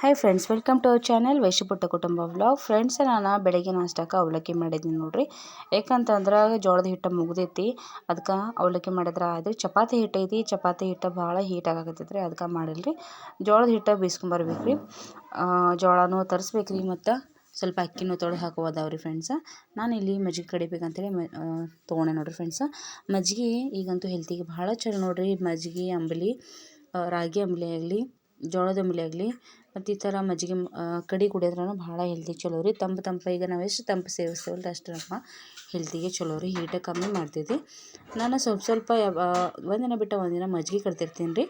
Hi friends welcome to our channel ವೈಶಿಪುಟ್ಟ ಕುಟುಂಬ vlog friends ನಾನು ಬೆಳಗ್ಗೆ ನಾಷ್ಟಕ್ಕೆ ಅವಲಕ್ಕಿ ಮಾಡಿದ್ದೀನಿ ನೋಡಿರಿ. ಯಾಕಂತಂದ್ರೆ ಜೋಳದ ಹಿಟ್ಟು ಮುಗ್ದೈತಿ ಅದಕ್ಕೆ ಅವಲಕ್ಕಿ ಮಾಡಿದ್ರೆ ಅದು ಚಪಾತಿ ಹಿಟ್ಟು ಐತಿ, ಚಪಾತಿ ಹಿಟ್ಟು ಭಾಳ ಹೀಟ್ ರೀ ಅದಕ್ಕೆ ಮಾಡಿಲ್ರಿ. ಜೋಳದ ಹಿಟ್ಟು ಬೀಸ್ಕೊಂಬರ್ಬೇಕು ರೀ ಜೋಳನೂ ತರಿಸ್ಬೇಕು ಮತ್ತು ಸ್ವಲ್ಪ ಅಕ್ಕಿನೂ ತೊಳೆದು ಹಾಕೋದಾವ್ರಿ ಫ್ರೆಂಡ್ಸ ನಾನು ಇಲ್ಲಿ ಮಜ್ಜಿಗೆ ಕಡಿಬೇಕಂತೇಳಿ ಮ ತೊಗೊಂಡೆ ನೋಡಿರಿ ಫ್ರೆಂಡ್ಸ ಮಜ್ಜಿಗೆ ಈಗಂತೂ ಹೆಲ್ತಿಗೆ ಭಾಳ ಚಲೋ ನೋಡಿರಿ. ಮಜ್ಜಿಗೆ, ಅಂಬಲಿ ರಾಗಿ ಅಂಬಲಿ ಆಗಲಿ, ಜೋಳದ ಅಂಬಲಿ ಆಗಲಿ ಮತ್ತು ಈ ಥರ ಮಜ್ಜಿಗೆ ಕಡಿ ಕುಡಿಯೋದ್ರೂ ಭಾಳ ಹೆಲ್ದಿ ಚಲೋ ರೀ. ತಂಪು ತಂಪು, ಈಗ ನಾವು ಎಷ್ಟು ತಂಪು ಸೇವಿಸ್ತೇವಲ್ಲ ಅಷ್ಟು ನಮ್ಮ ಹೆಲ್ತಿಗೆ ಚಲೋ ರೀ. ಹೀಟ ಕಮ್ಮಿ ಮಾಡ್ತೈತಿ ನಾನು ಸ್ವಲ್ಪ ಸ್ವಲ್ಪ ಒಂದಿನ ಬಿಟ್ಟು ಒಂದಿನ ಮಜ್ಜಿಗೆ ಕಟ್ತಿರ್ತೀನಿ ರೀ.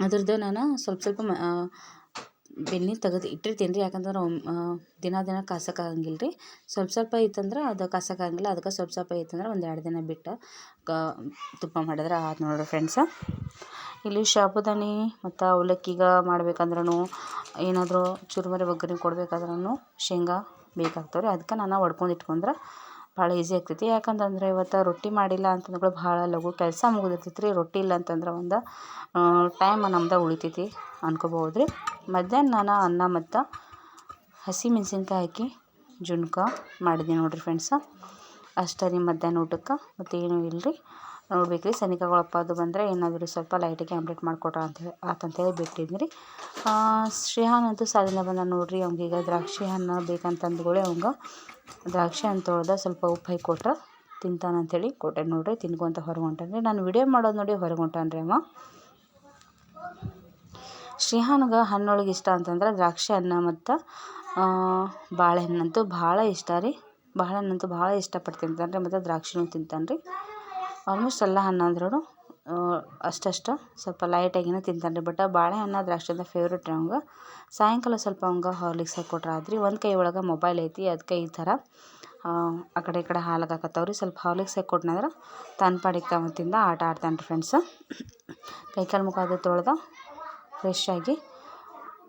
ಅದ್ರದ್ದು ನಾನು ಸ್ವಲ್ಪ ಸ್ವಲ್ಪ ಬೆಣ್ಣೆ ತೆಗೆದು ಇಟ್ಟಿರ್ತೀನಿ ರೀ ಯಾಕಂದ್ರೆ ದಿನ ದಿನ ಕಾಸಕ್ಕಾಗಂಗಿಲ್ಲ ರೀ ಸ್ವಲ್ಪ ಸ್ವಲ್ಪ ಇತ್ತಂದ್ರೆ ಅದು ಕಾಸಕ್ಕಾಗಂಗಿಲ್ಲ ಅದಕ್ಕೆ ಸ್ವಲ್ಪ ಸ್ವಲ್ಪ ಇತ್ತಂದ್ರೆ ಒಂದು ಎರಡು ದಿನ ಬಿಟ್ಟು ತುಪ್ಪ ಮಾಡಿದ್ರೆ ಆತು ನೋಡಿರಿ ಫ್ರೆಂಡ್ಸ ಇಲ್ಲಿ ಸಾಬುದಾನಿ ಮತ್ತು ಅವಲಕ್ಕಿಗೆ ಮಾಡ್ಬೇಕಂದ್ರೂ ಏನಾದರೂ ಚುರುಮರಿ ಒಗ್ಗರಣೆ ಕೊಡ್ಬೇಕಾದ್ರೂ ಶೇಂಗಾ ಬೇಕಾಗ್ತವೆ ರೀ ಅದಕ್ಕೆ ನಾನು ಒಡ್ಕೊಂಡು ಇಟ್ಕೊಂಡ್ರೆ ಭಾಳ ಈಸಿ ಆಗ್ತೈತಿ. ಯಾಕಂತಂದ್ರೆ ಇವತ್ತು ರೊಟ್ಟಿ ಮಾಡಿಲ್ಲ ಅಂತಂದ್ರೆ ಭಾಳ ಲಘು ಕೆಲಸ ಮುಗಿದಿರ್ತೈತಿ ರೀ ರೊಟ್ಟಿ ಇಲ್ಲ ಅಂತಂದ್ರೆ ಒಂದು ಟೈಮ್ ನಮ್ದು ಉಳಿತೈತಿ ಅನ್ಕೋಬೋದು ರೀ ಮಧ್ಯಾಹ್ನ ನಾನು ಅನ್ನ ಮತ್ತು ಹಸಿ ಮೆಣಸಿನ್ಕಾಯಿ ಹಾಕಿ ಜುಣ್ಕ ಮಾಡಿದ್ದೀನಿ ನೋಡಿರಿ ಫ್ರೆಂಡ್ಸ ಅಷ್ಟೇ ರೀ ಮಧ್ಯಾಹ್ನ ಊಟಕ್ಕೆ, ಮತ್ತು ಏನೂ ಇಲ್ಲ ರೀ ನೋಡ್ಬೇಕು ರೀ ಸನಿಕಗಳಪ್ಪ ಅದು ಬಂದರೆ ಏನಾದರೂ ಸ್ವಲ್ಪ ಲೈಟಾಗಿ ಆಮ್ಲೆಟ್ ಮಾಡಿಕೊಟ್ರ ಅಂತೇಳಿ ಆತಂತೇಳಿ ಬಿಟ್ಟಿದ್ನಿ ರೀ. ಶ್ರೀಹಾನ್ ಅಂತೂ ಸಾಲಿಂದ ಬಂದ ನೋಡಿರಿ, ಅವ್ನಿಗೆ ದ್ರಾಕ್ಷಿ ಹಣ್ಣು ಬೇಕಂತಂದ್ಗಳೇ ಅವಂಗೆ. ದ್ರಾಕ್ಷಿ ಹಣ್ಣು ತೊಳ್ದ ಸ್ವಲ್ಪ ಉಪ್ಪು ಹಾಕಿ ಕೊಟ್ರೆ ತಿಂತಾನಂತೇಳಿ ಕೊಟ್ಟೆ ನೋಡಿರಿ, ತಿನ್ಕೊಂತ ಹೊರಗೆ ಹೊಂಟಾನ್ರಿ. ನಾನು ವಿಡಿಯೋ ಮಾಡೋದು ನೋಡಿ ಹೊರಗೆ ಹೊಂಟಾನ್ರಿ ಅವ. ಶ್ರೀಹಾನ್ಗೆ ಹಣ್ಣೊಳಗೆ ಇಷ್ಟ ಅಂತಂದ್ರೆ ದ್ರಾಕ್ಷಿ ಹಣ್ಣು ಮತ್ತು ಬಾಳೆಹಣ್ಣಂತೂ ಭಾಳ ಇಷ್ಟ ರೀ. ಬಾಳೆಹಣ್ಣಂತೂ ಭಾಳ ಇಷ್ಟಪಟ್ಟು ತಿಂತಾನೆ ರೀ ಮತ್ತು ದ್ರಾಕ್ಷಿನೂ ತಿಂತಾನೆ ರೀ. ಆಲ್ಮೋಸ್ಟ್ ಎಲ್ಲ ಹಣ್ಣು ಅಷ್ಟಷ್ಟು ಸ್ವಲ್ಪ ಲೈಟಾಗಿನೇ ತಿಂತಾನೆ ರೀ. ಬಟ್ ಬಾಳೆಹಣ್ಣು ದ್ರಾಕ್ಷಿ ಅಂದ್ರೆ ಫೇವ್ರೇಟ್ ರೀ ಅವಂಗೆ. ಸಾಯಂಕಾಲ ಸ್ವಲ್ಪ ಅವಂಗೆ ಹಾರ್ಲಿಕ್ಸ್ ಹಾಕಿ ಕೊಟ್ರೆ ಆದ್ರಿ ಒಂದು ಕೈ ಒಳಗೆ ಮೊಬೈಲ್ ಐತಿ ಅದಕ್ಕೆ ಈ ಥರ, ಆ ಕಡೆ ಈ ಕಡೆ ಹಾಲಾಗಕತ್ತಾವ ರೀ. ಸ್ವಲ್ಪ ಹಾರ್ಲಿಕ್ಸ್ ಹಾಕ್ಕೊಟ್ನಂದ್ರೆ ತನ್ನ ಪಾಡಿಗೆ ತಾವ ತಿಂದ ಆಟ ಆಡ್ತಾನೆ ರೀ ಫ್ರೆಂಡ್ಸ ಕೈಕಾಲು ಮುಖ ಅದು ತೊಳೆದ ಫ್ರೆಶ್ ಆಗಿ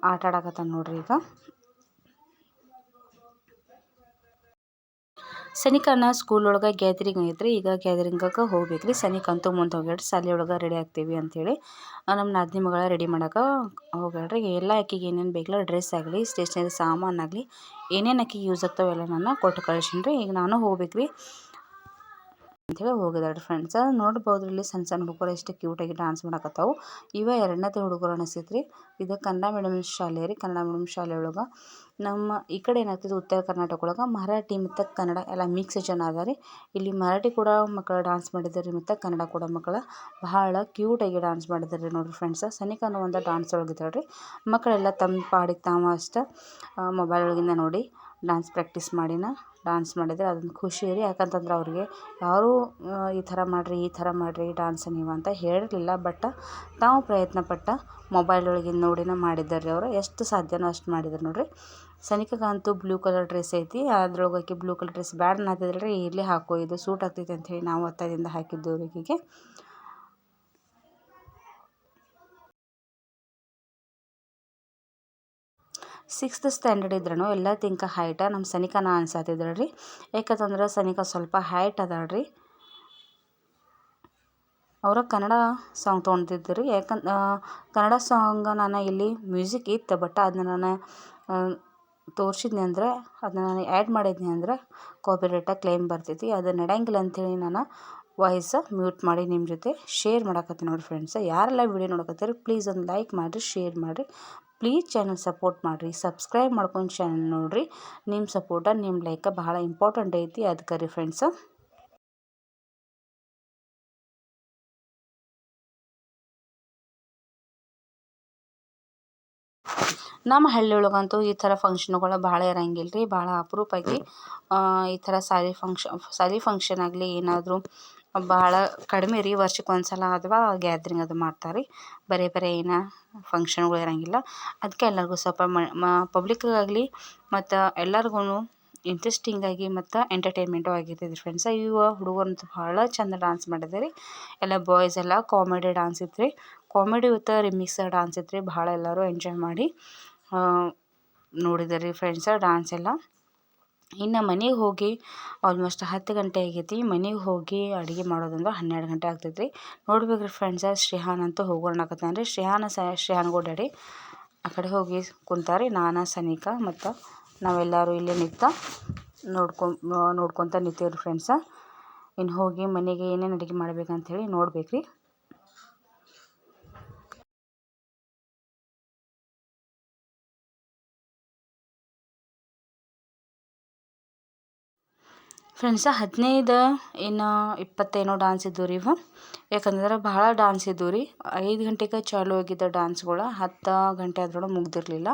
ಆಟ ಆಡಕತ್ತಾನ ನೋಡ್ರಿ ಈಗ. ಸನಿಕನ ಸ್ಕೂಲ್ ಒಳಗೆ ಗ್ಯಾದರಿಂಗ್ ಐತ್ರಿ, ಈಗ ಗ್ಯಾದರಿಂಗಕ್ಕೆ ಹೋಗ್ಬೇಕು ರೀ ಸನಿಕ ಅಂತೂ ಮುಂದೆ ಹೋಗ್ಯಾಡ್ರಿ ಶಾಲೆ ಒಳಗೆ ರೆಡಿ ಆಗ್ತೀವಿ ಅಂಥೇಳಿ ನಮ್ಮ ನಾದಿನಿ ಮಗಳ ರೆಡಿ ಮಾಡೋಕೆ ಹೋಗ್ಯಾಡ್ರಿ ಎಲ್ಲ ಆಕಿಗೆ ಏನೇನು ಬೇಕಲ್ಲ ಡ್ರೆಸ್ ಆಗಲಿ ಸ್ಟೇಷ್ನರಿ ಸಾಮಾನು ಆಗಲಿ, ಏನೇನು ಆಕಿಗೆ ಯೂಸ್ ಆಗ್ತಾವೆಲ್ಲ ನಾನು ಕೊಟ್ಟು ಕಳ್ಸೀನಿ ರೀ ಈಗ ನಾನು ಹೋಗ್ಬೇಕು ರೀ ಅಂಥೇಳಿ ಫ್ರೆಂಡ್ಸ್ ನೋಡ್ಬೋದು ಇಲ್ಲಿ ಸಣ್ಣ ಸಣ್ಣ ಹುಡುಗರು ಎಷ್ಟು ಕ್ಯೂಟಾಗಿ ಡಾನ್ಸ್ ಮಾಡಕತ್ತಾವು. ಇವ ಎರಡನೇತೆ ಹುಡುಗರು ಅನಿಸೈತ್ರಿ. ರೀ ಇದು ಕನ್ನಡ ಮೀಡಿಯಂ ಶಾಲೆ ರೀ, ಕನ್ನಡ ಮೀಡಿಯಂ ಶಾಲೆ ಒಳಗೆ. ನಮ್ಮ ಈ ಕಡೆ ಏನಾಗ್ತದೆ ಉತ್ತರ ಕರ್ನಾಟಕ ಒಳಗೆ ಮರಾಠಿ ಮತ್ತು ಕನ್ನಡ ಎಲ್ಲ ಮಿಕ್ಸ್ ಜನ ಅದ ರೀ ಇಲ್ಲಿ ಮರಾಠಿ ಕೂಡ ಮಕ್ಕಳು ಡಾನ್ಸ್ ಮಾಡಿದ್ದಾರೆ ಮತ್ತು ಕನ್ನಡ ಕೂಡ ಮಕ್ಕಳು ಭಾಳ ಕ್ಯೂಟಾಗಿ ಡಾನ್ಸ್ ಮಾಡಿದ್ದಾರೆ ನೋಡಿರಿ ಫ್ರೆಂಡ್ಸ್ ಸನಿಕನು ಒಂದು ಡಾನ್ಸ್ ಒಳಗಿದ್ದಾಳೆ ರೀ ಮಕ್ಕಳೆಲ್ಲ ತಮ್ಮ ಪಾಡಿಗೆ ತಾವು ಅಷ್ಟು ಮೊಬೈಲ್ ಒಳಗಿಂದ ನೋಡಿ ಡಾನ್ಸ್ ಪ್ರಾಕ್ಟೀಸ್ ಮಾಡಿನ. ಡಾನ್ಸ್ ಮಾಡಿದರೆ ಅದೊಂದು ಖುಷಿ ರೀ. ಯಾಕಂತಂದ್ರೆ ಅವ್ರಿಗೆ ಯಾರೂ ಈ ಥರ ಮಾಡಿರಿ, ಈ ಥರ ಮಾಡಿರಿ ಡಾನ್ಸ್ ನೀವು ಅಂತ ಹೇಳಿರಲಿಲ್ಲ. ಬಟ್ ತಾವು ಪ್ರಯತ್ನಪಟ್ಟು ಮೊಬೈಲ್ ಒಳಗಿಂದ ನೋಡಿನೇ ಮಾಡಿದ್ದಾರೆ ಅವರು. ಎಷ್ಟು ಸಾಧ್ಯನೋ ಅಷ್ಟು ಮಾಡಿದ್ರು ನೋಡಿರಿ. ಸನಿಕಗಂತೂ ಬ್ಲೂ ಕಲರ್ ಡ್ರೆಸ್ ಐತಿ. ಅದ್ರೊಳಗೆ ಬ್ಲೂ ಕಲರ್ ಡ್ರೆಸ್ ಬ್ಯಾಡ ಅನ್ನತ್ತಿದ್ರಿ ರೀ ಇರಲಿ, ಹಾಕೋ. ಇದು ಸೂಟ್ ಆಗ್ತೈತಿ ಹೇಳಿ ನಾವು ಒತ್ತಾಯದಿಂದ ಹಾಕಿದ್ದು ಆಕಿಗೆ ಸಿಕ್ಸ್ತ್ ಸ್ಟ್ಯಾಂಡರ್ಡ್ ಇದ್ರೂ ಎಲ್ಲ ತಿಂಕ ಹೈಟ ನಮ್ಮ ಸನಿಕನ ಅನ್ಸತ್ತಿದ್ರು ರೀ. ಯಾಕಂತಂದ್ರೆ ಸನಿಕ ಸ್ವಲ್ಪ ಹೈಟ್ ಅದಾಳ ರೀ. ಅವರ ಕನ್ನಡ ಸಾಂಗ್ ತೊಗೊಂಡಿದ್ದು ರೀ ಯಾಕಂದ್ರೆ ಕನ್ನಡ ಸಾಂಗ್ ನಾನು ಇಲ್ಲಿ ಮ್ಯೂಸಿಕ್ ಇತ್ತು ಬಟ್ ಅದನ್ನ ನಾನು ತೋರಿಸಿದ್ನಿ ಅಂದ್ರೆ ಅದನ್ನ ನಾನು ಆ್ಯಡ್ ಮಾಡಿದ್ನಿ ಅಂದ್ರೆ ಕಾಪಿರೇಟ ಕ್ಲೇಮ್ ಬರ್ತೈತಿ. ಅದು ನಡೆಯಂಗಿಲ್ಲ ಅಂಥೇಳಿ ನಾನು ವಾಯ್ಸ ಮ್ಯೂಟ್ ಮಾಡಿ ನಿಮ್ಮ ಜೊತೆ ಶೇರ್ ಮಾಡಕತ್ತೀನಿ ನೋಡಿ ಫ್ರೆಂಡ್ಸ್ ಯಾರೆಲ್ಲ ವಿಡಿಯೋ ನೋಡಕತ್ತೀರಿ ಪ್ಲೀಸ್ ಒಂದು ಲೈಕ್ ಮಾಡಿರಿ ಶೇರ್ ಮಾಡಿರಿ. ಪ್ಲೀಸ್ ಚಾನಲ್ ಸಪೋರ್ಟ್ ಮಾಡಿರಿ. ಸಬ್ಸ್ಕ್ರೈಬ್ ಮಾಡ್ಕೊಂಡು ಚಾನಲ್ ನೋಡಿರಿ. ನಿಮ್ಮ ಸಪೋರ್ಟ ನಿಮ್ಮ ಲೈಕ ಬಹಳ ಇಂಪಾರ್ಟೆಂಟ್ ಐತಿ. ಅದಕ್ಕೆ ರೀ ಫ್ರೆಂಡ್ಸ ನಮ್ಮ ಹಳ್ಳಿ ಒಳಗಂತೂ ಈ ಥರ ಫಂಕ್ಷನ್ಗಳು ಭಾಳ ಇರಂಗಿಲ್ಲ ರೀ ಭಾಳ ಆ, ಈ ಥರ ಸಾರಿ ಫಂಕ್ಷನ್ ಸಾರಿ ಫಂಕ್ಷನ್ ಆಗಲಿ ಏನಾದರೂ ಭಾಳ ಕಡಿಮೆ ರೀ, ವರ್ಷಕ್ಕೆ ಒಂದು ಸಲ ಅಥವಾ ಗ್ಯಾದ್ರಿಂಗ್ ಅದು ಮಾಡ್ತಾರೆ ರೀ ಬರೇ ಬರೇ ಏನು ಫಂಕ್ಷನ್ಗಳು ಇರೋಂಗಿಲ್ಲ. ಅದಕ್ಕೆ ಎಲ್ಲರಿಗೂ ಸ್ವಲ್ಪ ಮ ಪಬ್ಲಿಕ್ಕಾಗಲಿ ಮತ್ತು ಎಲ್ಲರಿಗೂ ಇಂಟ್ರೆಸ್ಟಿಂಗಾಗಿ ಮತ್ತು ಎಂಟರ್ಟೈನ್ಮೆಂಟು ಆಗಿರ್ತೈತೆ ಫ್ರೆಂಡ್ಸ ಇವ ಹುಡುಗರಂತೂ ಭಾಳ ಚಂದ ಡಾನ್ಸ್ ಮಾಡಿದೆ ರೀ ಎಲ್ಲ ಬಾಯ್ಸ್ ಎಲ್ಲ ಕಾಮಿಡಿ ಡಾನ್ಸ್ ಇತ್ತು ರೀ ಕಾಮಿಡಿ ವಿತ್ ರಿಮಿಕ್ಸ್ ಡಾನ್ಸ್ ಇತ್ತು ರೀ ಭಾಳ ಎಲ್ಲರೂ ಎಂಜಾಯ್ ಮಾಡಿ ನೋಡಿದ್ದಾರೆ ರೀ ಫ್ರೆಂಡ್ಸ ಡಾನ್ಸ್ ಎಲ್ಲ. ಇನ್ನು ಮನೆಗೆ ಹೋಗಿ ಆಲ್ಮೋಸ್ಟ್ ಹತ್ತು ಗಂಟೆ ಆಗೈತಿ. ಮನೆಗೆ ಹೋಗಿ ಅಡುಗೆ ಮಾಡೋದಂದ್ರೆ ಹನ್ನೆರಡು ಗಂಟೆ ಆಗ್ತೈತೆ ರೀ ನೋಡ್ಬೇಕು ರೀ ಫ್ರೆಂಡ್ಸ ಶ್ರೇಹಾನ್ ಅಂತ ಹೋಗೋಣಕತ್ತಾನ ರೀ ಶ್ರೇಹಾನ ಸ, ಶ್ರೇಹಾನ್ ಡ್ಯಾಡಿ ಆ ಕಡೆ ಹೋಗಿ ಕುಂತಾರೆ, ನಾನು, ಸನಿಕಾ ಮತ್ತು ನಾವೆಲ್ಲರೂ ಇಲ್ಲೇ ನಿಂತ ನೋಡ್ಕೊ, ನೋಡ್ಕೊತ ನಿಂತೇವ್ರಿ ಫ್ರೆಂಡ್ಸ ಇನ್ನು ಹೋಗಿ ಮನೆಗೆ ಏನೇನು ಅಡುಗೆ ಮಾಡ್ಬೇಕಂಥೇಳಿ ನೋಡ್ಬೇಕು ರೀ ಫ್ರೆಂಡ್ಸ ಹದಿನೈದು ಇನ್ನು ಇಪ್ಪತ್ತೇನೋ ಡಾನ್ಸ್ ಇದ್ದವು ರೀ ಇವು. ಯಾಕಂದ್ರೆ ಭಾಳ ಡಾನ್ಸ್ ಇದ್ದವು ರೀ. ಐದು ಗಂಟೆಗೆ ಚಾಲು ಆಗಿದ್ದ ಡಾನ್ಸ್ಗಳು ಹತ್ತು ಗಂಟೆ ಆದ್ರೂ ಮುಗ್ದಿರಲಿಲ್ಲ.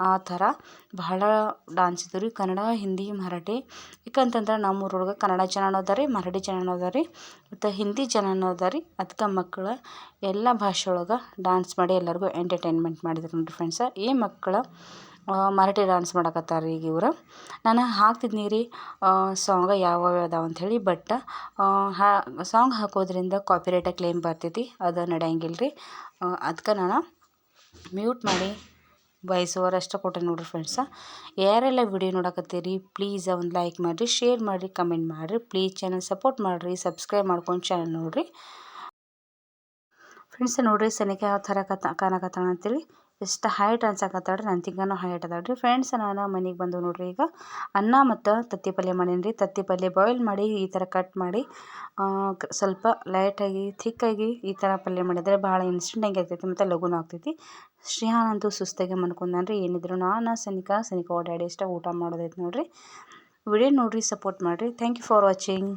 ಆ ಥರ ಬಹಳ ಡಾನ್ಸ್ ಇದ್ದವು ರೀ. ಕನ್ನಡ, ಹಿಂದಿ, ಮರಾಠಿ. ಯಾಕಂತಂದ್ರೆ ನಮ್ಮ ಊರೊಳಗೆ ಕನ್ನಡ ಚಾನಲ್ ಅದ ರೀ, ಮರಾಠಿ ಚಾನಲ್ ಅದ ರೀ, ಮತ್ತು ಹಿಂದಿ ಚಾನಲ್ ಅದ ರೀ. ಅದಕ್ಕೆ ಮಕ್ಕಳು ಎಲ್ಲ ಭಾಷೆ ಒಳಗೆ ಡಾನ್ಸ್ ಮಾಡಿ ಎಲ್ಲರಿಗೂ ಎಂಟರ್ಟೈನ್ಮೆಂಟ್ ಮಾಡಿದ್ರು ನೋಡಿರಿ ಫ್ರೆಂಡ್ಸ ಈ ಮಕ್ಕಳು ಮರಾಠಿ ಡಾನ್ಸ್ ಮಾಡಕತ್ತಾರೆ ಈಗ ಇವರು. ನಾನು ಹಾಕ್ತಿದ್ನಿ ರೀ ಸಾಂಗ್ ಯಾವ್ಯಾವ ಅದಾವ ಅಂಥೇಳಿ ಬಟ್ ಹಾ ಸಾಂಗ್ ಹಾಕೋದ್ರಿಂದ ಕಾಪಿರೈಟ ಕ್ಲೇಮ್ ಬರ್ತೈತಿ, ಅದು ನಡೆಯಂಗಿಲ್ಲ ರೀ ಅದಕ್ಕೆ ನಾನು ಮ್ಯೂಟ್ ಮಾಡಿ ವಾಯ್ಸ್ ಓವರ್ ಅಷ್ಟೇ ಕೊಟ್ಟೆ ನೋಡಿರಿ ಫ್ರೆಂಡ್ಸ ಯಾರೆಲ್ಲ ವಿಡಿಯೋ ನೋಡಕತ್ತೀರಿ ಪ್ಲೀಸ್ ಒಂದು ಲೈಕ್ ಮಾಡಿರಿ ಶೇರ್ ಮಾಡಿರಿ ಕಮೆಂಟ್ ಮಾಡಿರಿ ಪ್ಲೀಸ್ ಚಾನಲ್ ಸಪೋರ್ಟ್ ಮಾಡಿರಿ ಸಬ್ಸ್ಕ್ರೈಬ್ ಮಾಡ್ಕೊಂಡು ಚಾನಲ್ ನೋಡಿರಿ. ಫ್ರೆಂಡ್ಸ್ ನೋಡಿರಿ, ಸನಿಕ ಯಾವ ಥರ ಕತ್ತ ಕಾಣಕತ್ತಾಳ ಅಂತೇಳಿ. ಎಷ್ಟು ಹೈಟ್ ಅನ್ಸಕತ್ತಾಳ್ರಿ ತಿಂಗನೂ ಹೈಟ್ ಅದಾಳ್ರಿ. ಫ್ರೆಂಡ್ಸ್ ನಾನು ಮನೆಗೆ ಬಂದು ನೋಡ್ರಿ ಈಗ. ಅನ್ನ ಮತ್ತು ತತ್ತಿ ಪಲ್ಯ ಮಾಡೀನಿ ರೀ ತತ್ತಿ ಪಲ್ಯ ಬಾಯ್ಲ್ ಮಾಡಿ ಈ ಥರ ಕಟ್ ಮಾಡಿ ಸ್ವಲ್ಪ ಲೈಟಾಗಿ ಥಿಕ್ಕಾಗಿ ಈ ಥರ ಪಲ್ಯ ಮಾಡಿದರೆ ಭಾಳ ಇನ್ಸ್ಟೆಂಟಾಗಿ ಆಗ್ತೈತಿ ಮತ್ತು ಲಘುನೂ ಆಗ್ತೈತಿ. ಶ್ರೀಹಾನ್ ಅಂತೂ ಸುಸ್ತಾಗಿ ಮನ್ಕೊಂಡಾನ್ರಿ. ಏನಿದ್ರು ನಾನು, ಸನಿಕ ಸನಿಕ ಓಡಾಡಿ ಇಷ್ಟ ಊಟ ಮಾಡೋದೈತೆ ನೋಡಿರಿ. ವಿಡಿಯೋ ನೋಡಿರಿ ಸಪೋರ್ಟ್ ಮಾಡಿರಿ. Thank you for watching